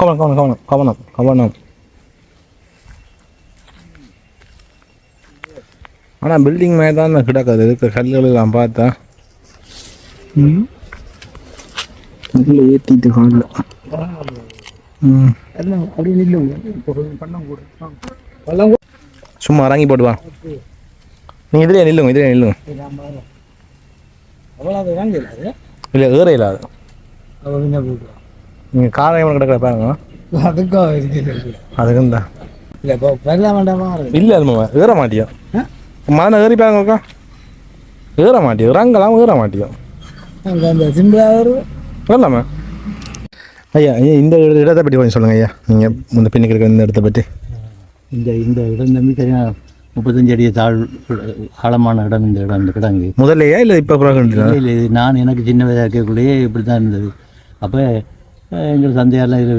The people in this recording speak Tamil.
கவனம் கவனம் கவனம் கவனம் கவனம். ஆனால் பில்டிங் மாதிரி தான் கிடக்குது. இருக்க கல்லுகள் எல்லாம் பார்த்தா. ம். அதில் ஏற்றிட்டு கூட. சும்மா இறங்கி போட்டு வா. நீங்கள் இதுலேயே நில்லுங்க இதுலேயே நில்லுங்க. இல்லை ஏற இல்லாது. அவள் என்ன போடுவா நீங்கள் காரம் எவ்வளோ கிடக்கிற பாருங்க. அதுக்காக இருக்குது அதுக்கு தான். இல்லை இப்போ வரலாம் வேண்டாமா இல்லை அது மாமா ஏற மாட்டியோ? மதனை ஏறி பாருங்கக்கா ஏற மாட்டியோ? இறங்கலாம் ஏற மாட்டியோ? அங்கே அந்த சிம்பிளாக வரலாமா ஐயா ஐயா இந்த இட- இடத்தை பற்றி கொஞ்சம் சொல்லுங்கள் ஐயா. நீங்கள் இந்த பின்னுக்கு இருக்கிற இந்த இடத்தை பற்றி இந்த இந்த இடம் நம்பி சரியாக முப்பத்தஞ்சு அடி தாழ் ஆழமான இடம் இந்த இடம் இந்த கிடங்கு. முதல்லையா இல்லை இப்போ இல்லை, இது நான் எனக்கு சின்ன வயதாக இருக்கக்குள்ளேயே இப்படி தான் இருந்தது. அப்போ எங்கள் சந்தையெல்லாம் இது